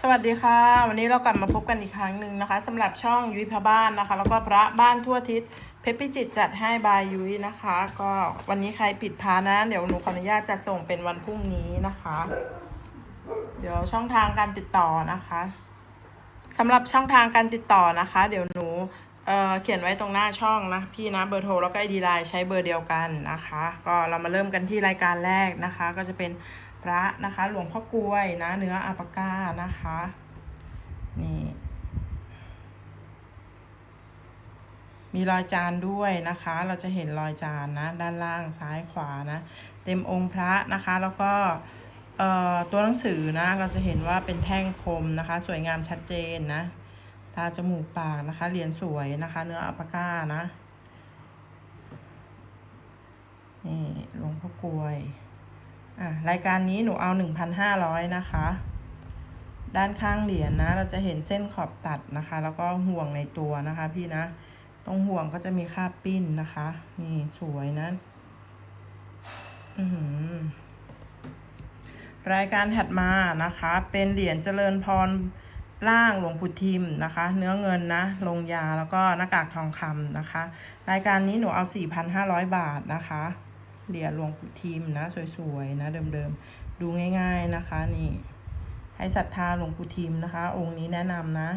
สวัสดีค่ะ วันนี้เรากลับมาพบกันอีกครั้งหนึ่งนะคะสำหรับช่องยุ้ยพระบ้านนะคะ แล้วก็พระบ้านทั่วทิศเพชรพิจิตจัดให้บายยุ้ยนะคะ ก็วันนี้ใครผิดพลาดนะ เดี๋ยวหนูขออนุญาตจะส่งเป็นวันพรุ่งนี้นะคะ เดี๋ยวช่องทางการติดต่อนะคะสำหรับช่องทางการติดต่อนะคะ เดี๋ยวหนูเอ่อเขียนไว้ตรงหน้าช่องนะพี่นะเบอร์โทรแล้วก็ไอดีไลน์ใช้เบอร์เดียวกันนะคะ ก็เรามาเริ่มกันที่รายการแรกนะคะ ก็จะเป็น พระนะคะ หลวงพ่อกลวยนะ เนื้ออาปาก้านะคะ นี่ มีรอยจานด้วยนะคะ เราจะเห็นรอยจานนะ ด้านล่างซ้ายขวานะ เต็มองค์พระนะคะ แล้วก็ตัวหนังสือนะ เราจะเห็นว่าเป็นแท่งคมนะคะ สวยงามชัดเจนนะ ตาจมูกปากนะคะเหรียญสวยนะคะ เนื้ออัปาก้านะ นี่หลวงพ่อกลวย อะรายการนี้หนูเอา 1,500 นะคะ ด้านข้างเหรียญนะ เราจะเห็นเส้นขอบตัดนะคะ แล้วก็ห่วงในตัวนะคะพี่นะ ตรงห่วงก็จะมีค่าปิ้นนะคะ นี่สวยนะอือหือรายการถัดมานะคะ เป็นเหรียญเจริญพรล่างหลวงปู่ทิมนะคะ เนื้อเงินนะลงยาแล้วก็หน้ากากทองคำนะคะ รายการนี้หนูเอา 4,500 บาทนะคะ เหรียญหลวงปู่ทิมนะสวยๆนะเดิมๆดูง่าย ๆนะคะนี่ให้ศรัทธาหลวงปู่ทิมนะคะ องค์นี้แนะนำนะ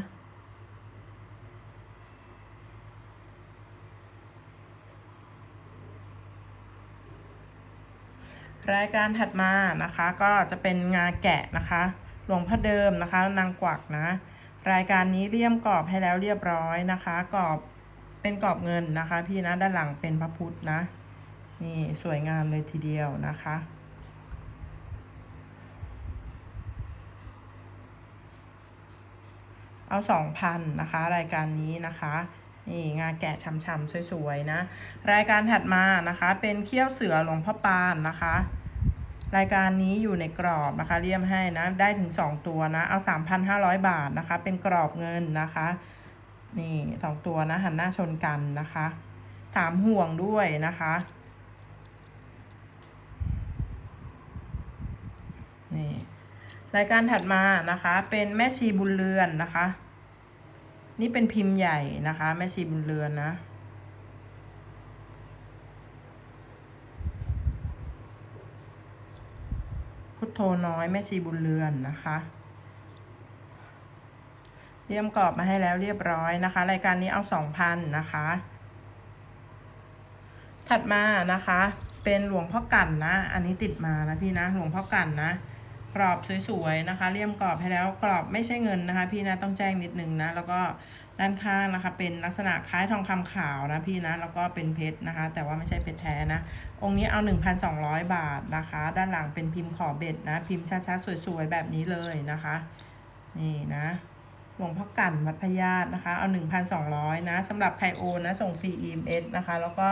รายการถัดมานะคะก็จะเป็นงาแกะนะคะ หลวงพ่อเดิมนะคะนางกวักนะ รายการนี้เลี่ยมกรอบให้แล้วเรียบร้อยนะคะกรอบเป็นกรอบเงินนะคะ พี่นะด้านหลังเป็นพระพุทธนะ นี่สวยงามเลยทีเดียวนะคะ เอาสองพันนะคะ รายการนี้นะคะนี่งาแกะช้ำๆสวยๆนะ รายการถัดมานะคะเป็นเขี้ยวเสือหลวงพ่อปานนะคะ รายการนี้อยู่ในกรอบนะคะเลี่ยมให้นะได้ถึง 2 ตัวนะ เอา 3,500 บาทนะคะ เป็นกรอบเงินนะคะ นี่สองตัวนะหันหน้าชนกันนะคะถามห่วงด้วยนะคะ รายการถัดมานะคะ เป็นแม่ชีบุญเรือนนะคะ นี่เป็นพิมพ์ใหญ่นะคะ แม่ชีบุญเรือนนะพุทโธน้อยแม่ชีบุญเรือนนะคะเรียมกรอบมาให้แล้วเรียบร้อยนะคะ รายการนี้เอาสองพันนะคะ ถัดมานะคะ เป็นหลวงพ่อกันนะ อันนี้ติดมานะพี่นะหลวงพ่อกันนะ กรอบสวยๆนะคะเลี่ยมกรอบให้แล้วกรอบไม่ใช่เงินนะคะ พี่นะต้องแจ้งนิดนึงนะแล้วก็ด้านข้างนะคะ เป็นลักษณะคล้ายทองคำขาวนะพี่นะแล้วก็เป็นเพชรนะคะ แต่ว่าไม่ใช่เพชรแท้นะ องค์นี้เอา 1,200 บาทนะคะ ด้านหลังเป็นพิมพ์ขอเบ็ดนะ พิมพ์ช้าๆสวยๆแบบนี้เลยนะคะ นี่นะหลวงพ่อกันวัดพญาตนะคะ เอา 1,200 นะสำหรับใครโอนนะ ส่งฟรี EMS นะคะ แล้วก็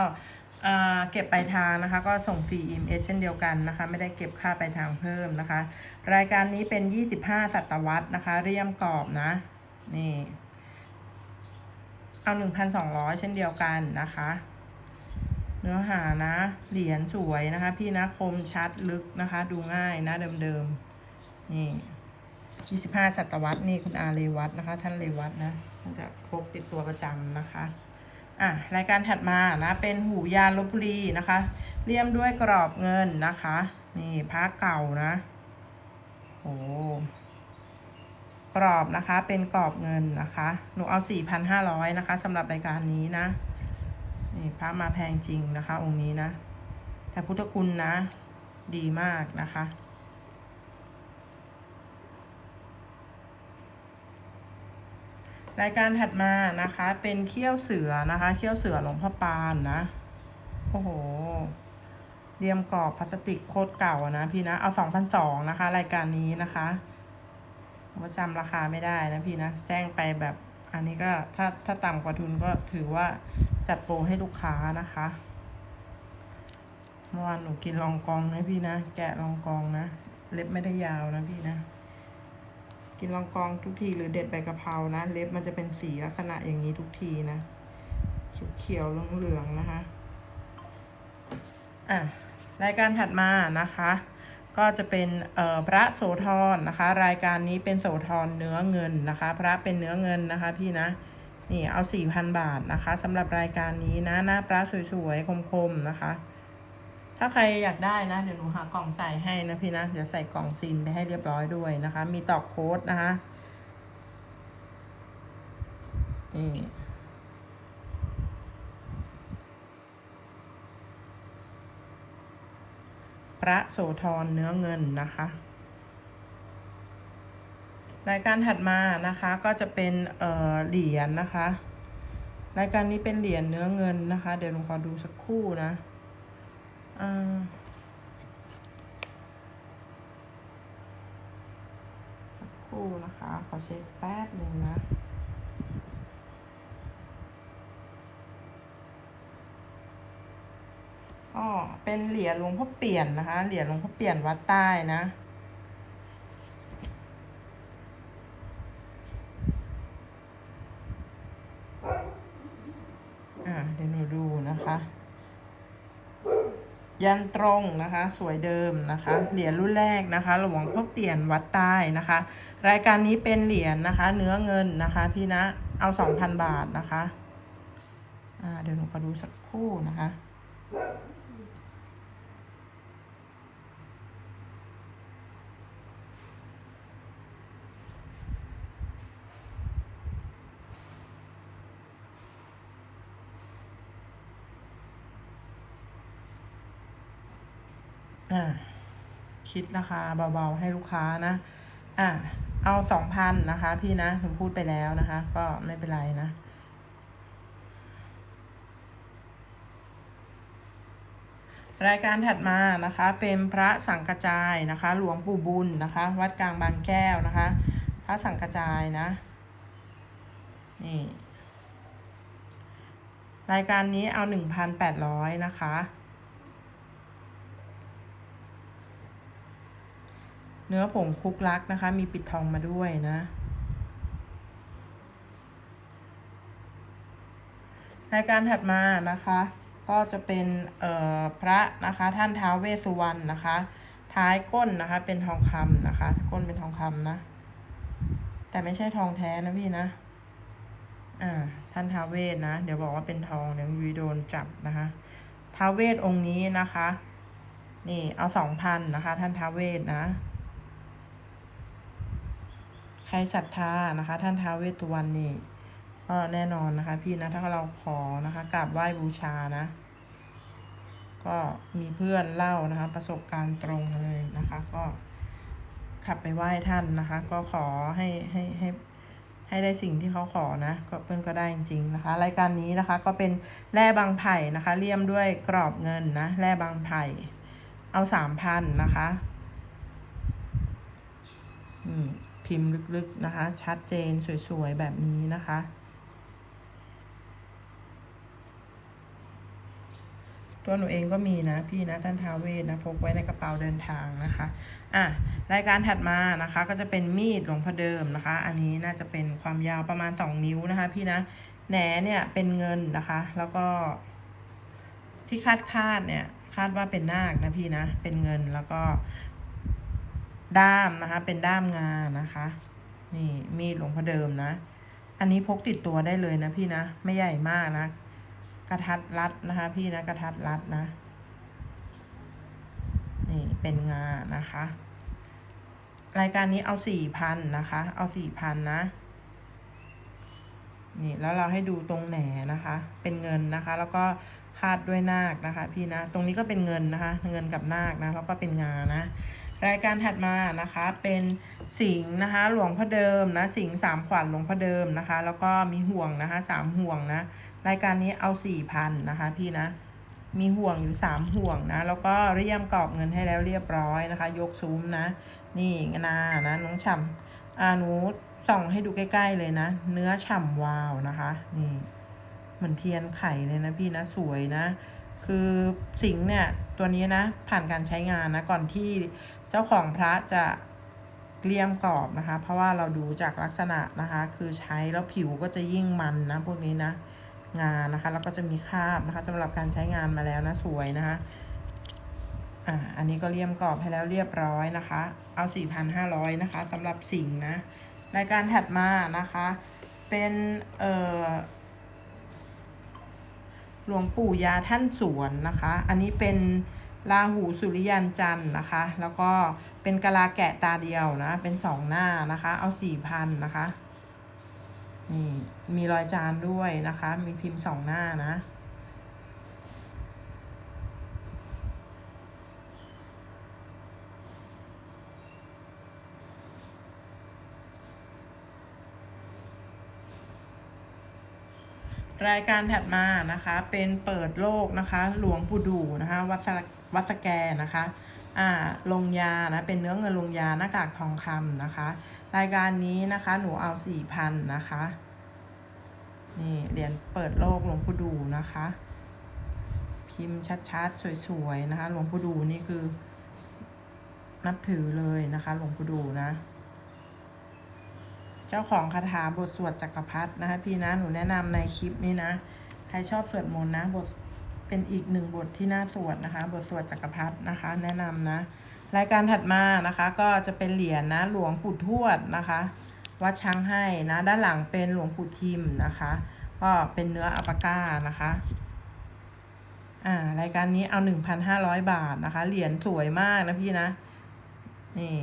เก็บปลายทางนะคะ ก็ส่งฟรี EMS เช่นเดียวกันนะคะ ไม่ได้เก็บค่าปลายทางเพิ่มนะคะ รายการนี้เป็น 25ศตวรรษนะคะ เรียมกรอบนะ นี่ เอา 1,200 เช่นเดียวกันนะคะ เนื้อหานะ เหรียญสวยนะคะ พี่นะคมชัดลึกนะคะ ดูง่ายนะเดิมๆ นี่ 25ศตวรรษนี่คุณอาเรวัตนะคะ ท่านเรวัตนะจะพกติดตัวประจำนะคะ อะรายการถัดมานะเป็นหูยานลบบุรีนะคะเลี่ยมด้วยกรอบเงินนะคะ นี่พระเก่านะโอ้กรอบนะคะเป็นกรอบเงินนะคะหนูเอา 4,500นะคะสำหรับรายการนี้นะนี่พระมาแพงจริงนะคะ องค์นี้นะ แต่พุทธคุณนะ ดีมากนะคะ รายการถัดมานะคะ เป็นเขี้ยวเสือนะคะเขี้ยวเสือหลวงพ่อปานนะ โอ้โหเรียมกรอบพลาสติกโคตรเก่านะพี่นะเอาสองพันสองนะคะ รายการนี้นะคะว่าจำราคาไม่ได้นะพี่นะ แจ้งไปแบบอันนี้ก็ถ้าถ้าต่ำกว่าทุนก็ถือว่าจัดโปรให้ลูกค้านะคะเมื่อวานหนูกินรองกองนะพี่นะ แกะรองกองนะ เล็บไม่ได้ยาวนะพี่นะ กินรองกองทุกทีหรือเด็ดใบกะเพรานะ เล็บมันจะเป็นสีลักษณะอย่างนี้ทุกทีนะเขียวเหลืองๆนะคะ อะรายการถัดมานะคะ ก็จะเป็นเอ่อพระโสธรนะคะ รายการนี้เป็นโสธรเนื้อเงินนะคะ พระเป็นเนื้อเงินนะคะพี่นะนี่เอา4,000บาทนะคะสำหรับรายการนี้นะหน้าพระสวยๆคมๆนะคะ ถ้าใครอยากได้นะ เดี๋ยวหนูหากล่องใส่ให้นะพี่นะ เดี๋ยวใส่กล่องซีนไปให้เรียบร้อยด้วยนะคะ มีตอกโค้ดนะคะนี่พระโสธรเนื้อเงินนะคะ รายการถัดมานะคะก็จะเป็นเอ่อเหรียญนะคะ รายการนี้เป็นเหรียญเนื้อเงินนะคะ เดี๋ยวหนูขอดูสักครู่นะ อ่าสักครู่นะคะ ขอเช็คแป๊บหนึ่งนะอ๋อเป็นเหรียญหลวงพ่อเปลี่ยนนะคะ เหรียญหลวงพ่อเปลี่ยนวัดใต้นะ อ่าเดี๋ยวหนูดูนะคะ ยันตรงนะคะ สวยเดิมนะคะ เหรียญรุ่นแรกนะคะหลวงพ่อเปลี่ยนวัดใต้นะคะ รายการนี้เป็นเหรียญนะคะ เนื้อเงินนะคะ พี่นะเอาสองพันบาทนะคะ อ่าเดี๋ยวหนูขอดูสักครู่นะคะ อ่าคิดราคาเบาๆให้ลูกค้านะ อ่าเอาสองพันนะคะ พี่นะผมพูดไปแล้วนะคะ ก็ไม่เป็นไรนะรายการถัดมานะคะเป็นพระสังกจายนะคะ หลวงปู่บุญนะคะ วัดกลางบางแก้วนะคะ พระสังกจายนะนี่รายการนี้เอาหนึ่งพันแปดร้อยนะคะ เนื้อผงคลุกลักนะคะ มีปิดทองมาด้วยนะ รายการถัดมานะคะ ก็จะเป็นเอ่อพระนะคะท่านท้าวเวสุวรรณนะคะ ท้ายก้นนะคะเป็นทองคำนะคะ ก้นเป็นทองคำนะ แต่ไม่ใช่ทองแท้นะพี่นะอ่าท่านท้าวเวสนะ เดี๋ยวบอกว่าเป็นทองเดี๋ยววีโดนจับนะคะท้าวเวสองค์นี้นะคะ นี่เอาสองพันนะคะ ท่านท้าวเวสนะ รศรัทธานะคะ ท่านท้าวเวสสุวรรณนี่ก็แน่นอนนะคะ พี่นะถ้าเราขอนะคะกราบไหว้บูชานะ ก็มีเพื่อนเล่านะคะ ประสบการณ์ตรงเลยนะคะ ก็ขับไปไหว้ท่านนะคะ ก็ขอให้ให้ให้ให้ได้สิ่งที่เขาขอนะ ก็เพื่อนก็ได้จริงๆนะคะ รายการนี้นะคะก็เป็นแร่บางไผ่นะคะเลี่ยมด้วยกรอบเงินนะแร่บางไผ่เอาสามพันนะคะ อืม พิมพ์ลึกๆนะคะ ชัดเจนสวยๆ แบบนี้นะคะ ตัวหนูเองก็มีนะ พี่นะท่านท้าเวทนะ พกไว้ในกระเป๋าเดินทางนะคะ อะ รายการถัดมานะคะ ก็จะเป็นมีดหลวงพ่อเดิมนะคะ อันนี้น่าจะเป็นความยาวประมาณ 2 นิ้วนะคะ พี่นะแหนเนี่ยเป็นเงินนะคะ แล้วก็ ที่คาดคาดเนี่ยคาดว่าเป็นนาคนะพี่นะ เป็นเงินแล้วก็ ด้ามนะคะ เป็นด้ามงานนะคะ นี่มีดหลวงพ่อเดิมนะ อันนี้พกติดตัวได้เลยนะพี่นะ ไม่ใหญ่มากนะ กระทัดรัดนะคะ พี่นะกระทัดรัดนะ นี่เป็นงานะคะ รายการนี้เอาสี่พันนะคะ เอาสี่พันนะ นี่แล้วเราให้ดูตรงแหนนะคะ เป็นเงินนะคะ แล้วก็คาดด้วยนาคนะคะ พี่นะ ตรงนี้ก็เป็นเงินนะคะ เงินกับนาคนะ แล้วก็เป็นงานะ รายการถัดมานะคะเป็นสิงนะคะหลวงพ่อเดิมนะสิงสามขวัญหลวงพ่อเดิมนะคะ แล้วก็มีห่วงนะคะสามห่วงนะรายการนี้เอาสี่พันนะคะพี่นะมีห่วงอยู่สามห่วงนะแล้วก็เรียมกรอบเงินให้แล้วเรียบร้อยนะคะ ยกซุ้มนะนี่นานะน้องฉ่ำอานูส่องให้ดูใกล้ๆเลยนะ เนื้อฉ่ำวาวนะคะนี่เหมือนเทียนไข่เลยนะพี่นะสวยนะ คือสิงเนี่ยตัวนี้นะผ่านการใช้งานนะก่อนที่เจ้าของพระจะเกลี่ยมกรอบนะคะ เพราะว่าเราดูจากลักษณะนะคะ คือใช้แล้วผิวก็จะยิ่งมันนะพวกนี้นะงานนะคะแล้วก็จะมีคราบนะคะสำหรับการใช้งานมาแล้วนะสวยนะคะอ่าอันนี้ก็เลี่ยมกรอบให้แล้วเรียบร้อยนะคะ เอา 4,500นะคะสำหรับสิงนะรายการถัดมานะคะ เป็นเอ่อ หลวงปู่ยาท่านสวนนะคะ อันนี้เป็นราหูสุริยันจันทร์นะคะ แล้วก็เป็นกะลาแกะตาเดียวนะ เป็นสองหน้านะคะ เอาสี่พันนะคะ นี่ มีรอยจานด้วยนะคะ มีพิมพ์สองหน้านะ รายการถัดมานะคะเป็นเปิดโลกนะคะหลวงปู่ดูนะคะวัดสวัดสแกนะคะอ่าลงยานะเป็นเนื้อเงินลงยาหน้ากากทองคำนะคะ รายการนี้นะคะหนูเอาสี่พันนะคะนี่เหรียญเปิดโลกหลวงปู่ดูนะคะ พิมพ์ชัดๆสวยๆนะคะหลวงปู่ดูนี่คือ นับถือเลยนะคะหลวงปู่ดูนะ จ้าของคาถาบทสวดจักรพรรดินะคะพี่นะหนูแนะนำในคลิปนี้นะ ใครชอบสวดมนต์นะบทเป็นอีกหนึ่งบทที่น่าสวดนะคะ บทสวดจักรพรรดินะคะ แนะนำนะ รายการถัดมานะคะก็จะเป็นเหรียญนะหลวงปู่ทวดนะคะวัดช้างให้นะด้านหลังเป็นหลวงปู่ทิมนะคะ ก็เป็นเนื้ออัปาก้านะคะอ่ารายการนี้เอา 1,500 บาทนะคะ เหรียญสวยมากนะพี่นะ นี่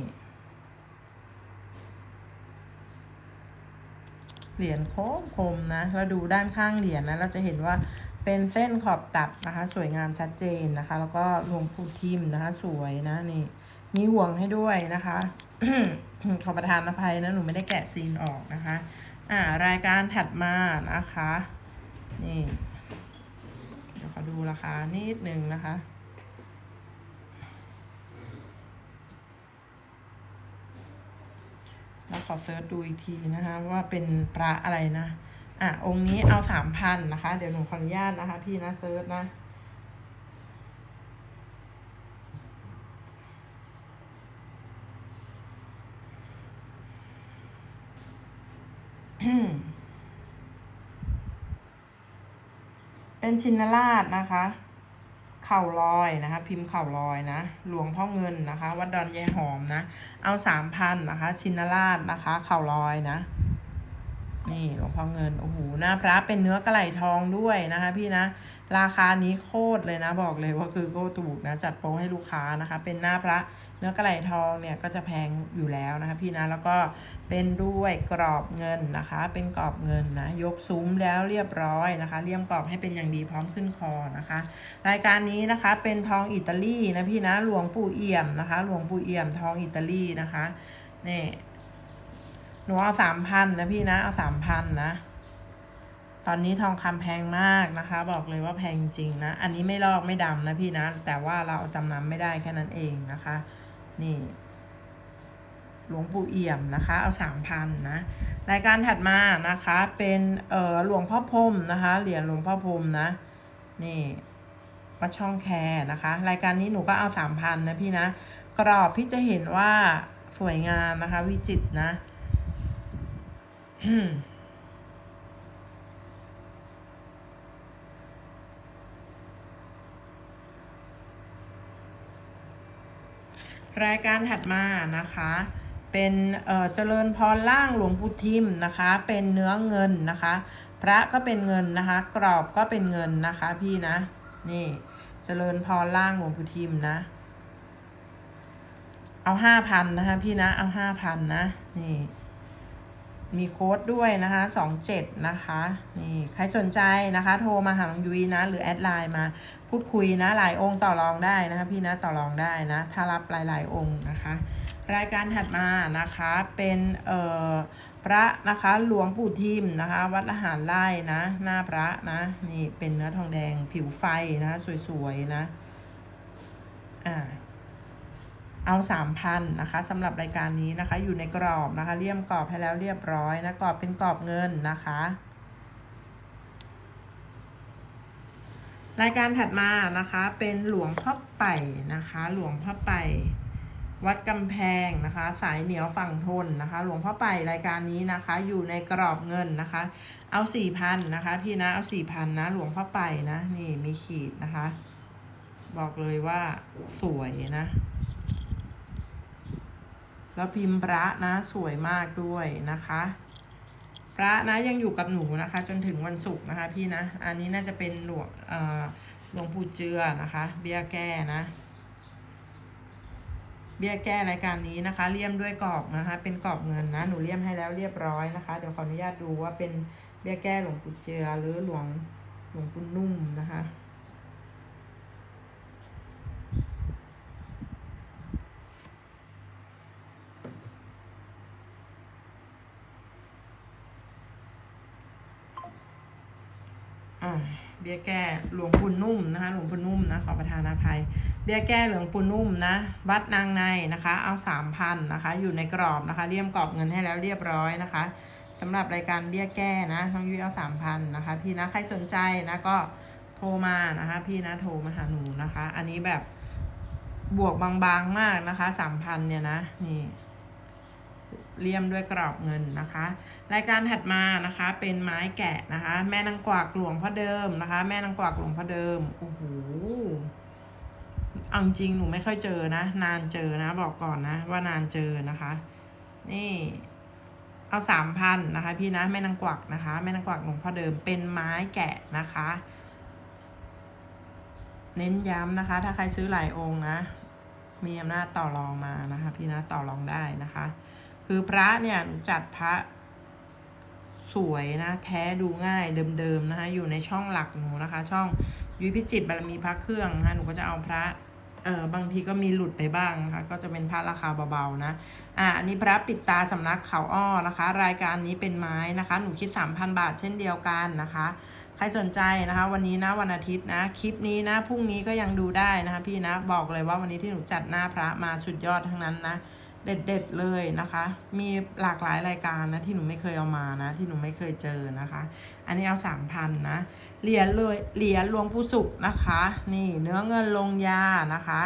เหรียญโค้งคมนะแล้วดูด้านข้างเหรียญนะเราจะเห็นว่าเป็นเส้นขอบตัดนะคะ สวยงามชัดเจนนะคะ แล้วก็ลวงปู่ทิมนะคะ สวยนะนี่มีห่วงให้ด้วยนะคะขอประทานอภัยนะหนูไม่ได้แกะซีนออกนะคะ อ่ารายการถัดมานะคะ นี่ เดี๋ยวขอดูราคานิดนึงนะคะ แล้วขอเซิร์ชดูอีกทีนะคะว่าเป็นพระอะไรนะอะองค์นี้เอาสามพันนะคะ เดี๋ยวหนูขออนุญาตนะคะ พี่นะเซิร์ชนะเป็นชินราชนะคะ ข่าลอยนะคะ พิมพ์เข่าลอยนะ หลวงพ่อเงินนะคะ วัดดอนยายหอมนะ เอาสามพันนะคะ ชินราชนะคะ เข่าลอยนะ นี่หลวงพ่อเงินโอ้โหหน้าพระเป็นเนื้อกระไหลทองด้วยนะคะ พี่นะ ราคานี้โคตรเลยนะบอกเลยว่าคือโคตรถูกนะจัดโปรให้ลูกค้านะคะ เป็นหน้าพระเนื้อกระไหลทองเนี่ยก็จะแพงอยู่แล้วนะคะ พี่นะแล้วก็เป็นด้วยกรอบเงินนะคะ เป็นกรอบเงินนะยกซุ้มแล้วเรียบร้อยนะคะเลี่ยมกรอบให้เป็นอย่างดีพร้อมขึ้นคอนะคะ รายการนี้นะคะเป็นทองอิตาลีนะพี่นะหลวงปู่เอี่ยมนะคะ หลวงปู่เอี่ยมทองอิตาลีนะคะนี่ หนูเอาสามพันนะพี่นะ เอาสามพันนะ ตอนนี้ทองคำแพงมากนะคะ บอกเลยว่าแพงจริงนะ อันนี้ไม่ลอกไม่ดำนะพี่นะ แต่ว่าเราจำนำไม่ได้แค่นั้นเองนะคะ นี่ หลวงปู่เอี่ยมนะคะ เอาสามพันนะ รายการถัดมานะคะ เป็นเอ่อหลวงพ่อพรมนะคะ เหรียญหลวงพ่อพรมนะ นี่วัดช่องแคร์นะคะ รายการนี้หนูก็เอาสามพันนะพี่นะ กรอบพี่จะเห็นว่าสวยงามนะคะ วิจิตรนะ รายการถัดมานะคะ เป็นเจริญพรล่างหลวงปู่ทิมนะคะ เป็นเนื้อเงินนะคะ พระก็เป็นเงินนะคะ กรอบก็เป็นเงินนะคะพี่นะ นี่เจริญพรล่างหลวงปู่ทิมนะเอาห้าพันนะคะพี่นะ เอาห้าพันนะ นี่ มีโค้ดด้วยนะคะสองเจ็ดนะคะ นี่ใครสนใจนะคะ โทรมาหาน้องยุ้ยนะ หรือแอดไลน์มาพูดคุยนะหลายองค์ต่อรองได้นะคะพี่นะต่อรองได้นะ ถ้ารับหลายๆองค์นะคะ รายการถัดมานะคะเป็นเอ่อพระนะคะหลวงปู่ทิมนะคะ วัดอาหารไร่นะ หน้าพระนะ นี่เป็นเนื้อทองแดงผิวไฟนะ สวยๆนะ อ่า เอาสามพันนะคะสำหรับรายการนี้นะคะ อยู่ในกรอบนะคะเลี่ยมกรอบให้แล้วเรียบร้อยนะกรอบเป็นกรอบเงินนะคะ รายการถัดมานะคะเป็นหลวงพ่อไป่นะคะ หลวงพ่อไป่วัดกำแพงนะคะ สายเหนียวฝั่งทนนะคะ หลวงพ่อไป่รายการนี้นะคะ อยู่ในกรอบเงินนะคะ เอาสี่พันนะคะ พี่นะเอาสี่พันนะ หลวงพ่อไป่นะ นี่มีขีดนะคะ บอกเลยว่าสวยนะ แล้วพิมพ์พระนะสวยมากด้วยนะคะ พระนะยังอยู่กับหนูนะคะ จนถึงวันศุกร์นะคะพี่นะ อันนี้น่าจะเป็นหลวงหลวงปู่เจือนะคะ เบี้ยแก้นะ เบี้ยแก้รายการนี้นะคะเลี่ยมด้วยกรอบนะคะ เป็นกรอบเงินนะหนูเลี่ยมให้แล้วเรียบร้อยนะคะ เดี๋ยวขออนุญาตดูว่าเป็นเบี้ยแก้หลวงปู่เจือหรือหลวงหลวงปู่นุ่มนะคะ อ่าเบี้ยแก้หลวงปู่นุ่มนะคะ หลวงปู่นุ่มนะขอประทานอภัย เบี้ยแก้หลวงปู่นุ่มนะวัดนางในนะคะ เอาสามพันนะคะ อยู่ในกรอบนะคะเลี่ยมกรอบเงินให้แล้วเรียบร้อยนะคะสำหรับรายการเบี้ยแก้นะน้องยุ้ยเอาสามพันนะคะ พี่นะใครสนใจนะก็โทรมานะคะ พี่นะโทรมาหาหนูนะคะ อันนี้แบบบวกบางๆมากนะคะสามพันเนี่ยนะนี่ เลี่ยมด้วยกรอบเงินนะคะ รายการถัดมานะคะเป็นไม้แกะนะคะ แม่นางกวักหลวงพ่อเดิมนะคะ แม่นางกวักหลวงพ่อเดิมโอ้โหเอาจริงหนูไม่ค่อยเจอนะ นานเจอนะ บอกก่อนนะ ว่านานเจอนะคะ นี่เอาสามพันนะคะ พี่นะแม่นางกวักนะคะ แม่นางกวักหลวงพ่อเดิมเป็นไม้แกะนะคะ เน้นย้ำนะคะ ถ้าใครซื้อหลายองค์นะ มีอำนาจต่อรองมานะคะ พี่นะต่อรองได้นะคะ คือพระเนี่ยหนูจัดพระสวยนะ แท้ดูง่ายเดิมๆนะคะอยู่ในช่องหลักหนูนะคะ ช่องยุ้ยพิจิตบารมีพระเครื่องนะคะหนูก็จะเอาพระเออบางทีก็มีหลุดไปบ้างนะคะก็จะเป็นพระราคาเบาๆนะอ่าอันนี้พระปิดตาสำนักเขาอ้อนะคะ รายการนี้เป็นไม้นะคะ หนูคิด 3,000 บาทเช่นเดียวกันนะคะ ใครสนใจนะคะ วันนี้นะวันอาทิตย์นะคลิปนี้นะพรุ่งนี้ก็ยังดูได้นะคะ พี่นะบอกเลยว่าวันนี้ที่หนูจัดหน้าพระมาสุดยอดทั้งนั้นนะ เด็ดๆเลยนะคะ มีหลากหลายรายการนะที่หนูไม่เคยเอามานะ ที่หนูไม่เคยเจอนะคะ อันนี้เอาสามพันนะ เหรียญเลยเหรียญหลวงปู่สุขนะคะ นี่เนื้อเงินลงยานะคะ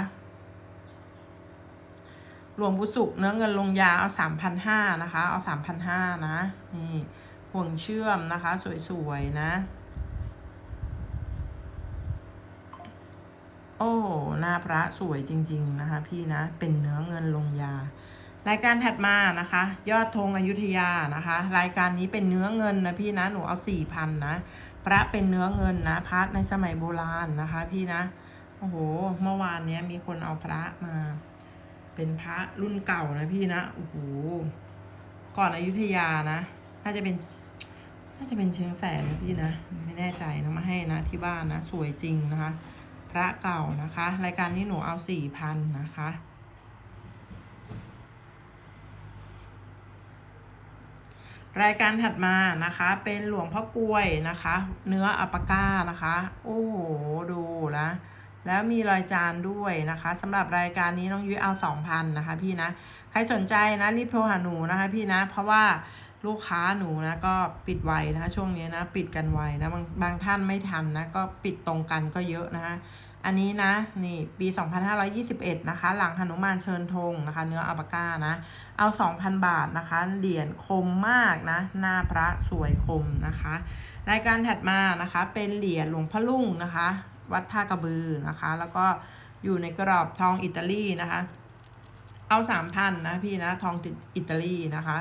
หลวงปู่สุขเนื้อเงินลงยาเอาสามพันห้านะคะ เอาสามพันห้านะนี่ห่วงเชื่อมนะคะ สวยๆนะ โอ้หน้าพระสวยจริง ๆ นะคะ พี่นะเป็นเนื้อเงินลงยา รายการถัดมานะคะ ยอดธงอยุธยานะคะ รายการนี้เป็นเนื้อเงินนะพี่นะหนูเอาสี่พันนะ พระเป็นเนื้อเงินนะพระในสมัยโบราณนะคะ พี่นะโอ้โหเมื่อวานเนี้ยมีคนเอาพระมา เป็นพระรุ่นเก่านะพี่นะโอ้โหก่อนอยุธยานะน่าจะเป็นน่าจะเป็นเชียงแสนนะพี่นะไม่แน่ใจนะมาให้นะที่บ้านนะ สวยจริงนะคะ พระเก่านะคะ รายการนี้หนูเอาสี่พันนะคะ รายการถัดมานะคะ เป็นหลวงพ่อกล้วยนะคะ เนื้ออัปาก้านะคะ โอ้โห ดูนะแล้วมีรอยจานด้วยนะคะสำหรับรายการนี้น้องยุ้ยเอาสองพันนะคะ พี่นะ ใครสนใจนะรีบโทรหาหนูนะคะ พี่นะ เพราะว่า ลูกค้าหนูนะก็ปิดไวนะคะช่วงนี้นะปิดกันไวนะบางบางท่านไม่ทันนะก็ปิดตรงกันก็เยอะนะคะอันนี้นะนี่ปี 2521 นะคะ หลังหนุมานเชิญธงนะคะ เนื้ออัปปาก้านะ เอา 2,000 บาทนะคะ เหรียญคมมากนะ หน้าพระสวยคมนะคะ รายการถัดมานะคะเป็นเหรียญหลวงพ่อลุ่งนะคะ วัดท่ากระบือนะคะ แล้วก็อยู่ในกรอบทองอิตาลีนะคะ เอาสามพันนะพี่นะ ทองติดอิตาลีนะคะ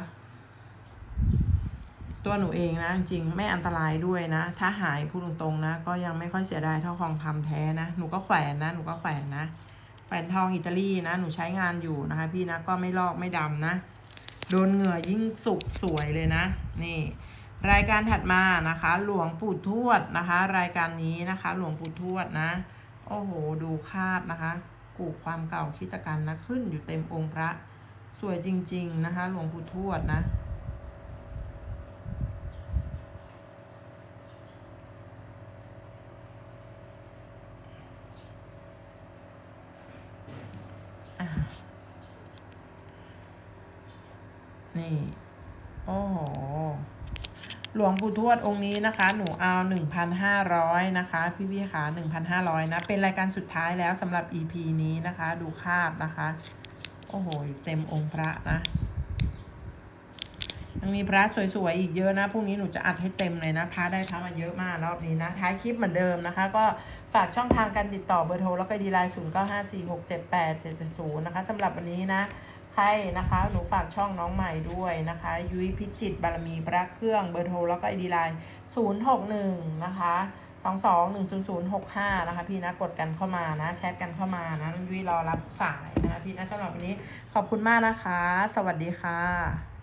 ตัวหนูเองนะ จริงไม่อันตรายด้วยนะ ถ้าหายพูดตรงๆนะ ก็ยังไม่ค่อยเสียดายเท่าของคำแท้นะ หนูก็แขวนนะ หนูก็แขวนนะ แขวนทองอิตาลีนะ หนูใช้งานอยู่นะคะ พี่นะ ก็ไม่ลอกไม่ดำนะ โดนเหงื่อยิ่งสุกสวยเลยนะ นี่ รายการถัดมานะคะ หลวงปู่ทวดนะคะ รายการนี้นะคะ หลวงปู่ทวดนะ โอ้โห ดูคาบนะคะ กูความเก่าคิดตะกันนะ ขึ้นอยู่เต็มองค์พระ สวยจริง ๆนะคะ หลวงปู่ทวดนะ นี่ โอ้โห หลวงปู่ทวดองค์นี้นะคะ หนูเอาหนึ่งพันห้าร้อยนะคะ พี่พี่ขาหนึ่งพันห้าร้อยนะ เป็นรายการสุดท้ายแล้วสำหรับ EP นี้นะคะ ดูคาบนะคะ โอ้โห เต็มองค์พระนะยังมีพระสวยๆอีกเยอะนะพรุ่งนี้หนูจะอัดให้เต็มเลยนะพระได้พระมาเยอะมากรอบนี้นะท้ายคลิปเหมือนเดิมนะคะ ก็ฝากช่องทางการติดต่อเบอร์โทรแล้วก็ดีไลน์0 9 5 4 6 7 8 7 7 0นะคะสำหรับวันนี้นะ ใครนะคะหนูฝากช่องน้องใหม่ด้วยนะคะ ยุ้ยพิจิตบารมีพระเครื่องเบอร์โทรแล้วก็ไอดีไลน์061นะคะ22 10065นะคะ พี่นะกดกันเข้ามานะแชทกันเข้ามานะยุ้ยรอรับสายนะคะพี่นะสำหรับวันนี้ขอบคุณมากนะคะ สวัสดีค่ะ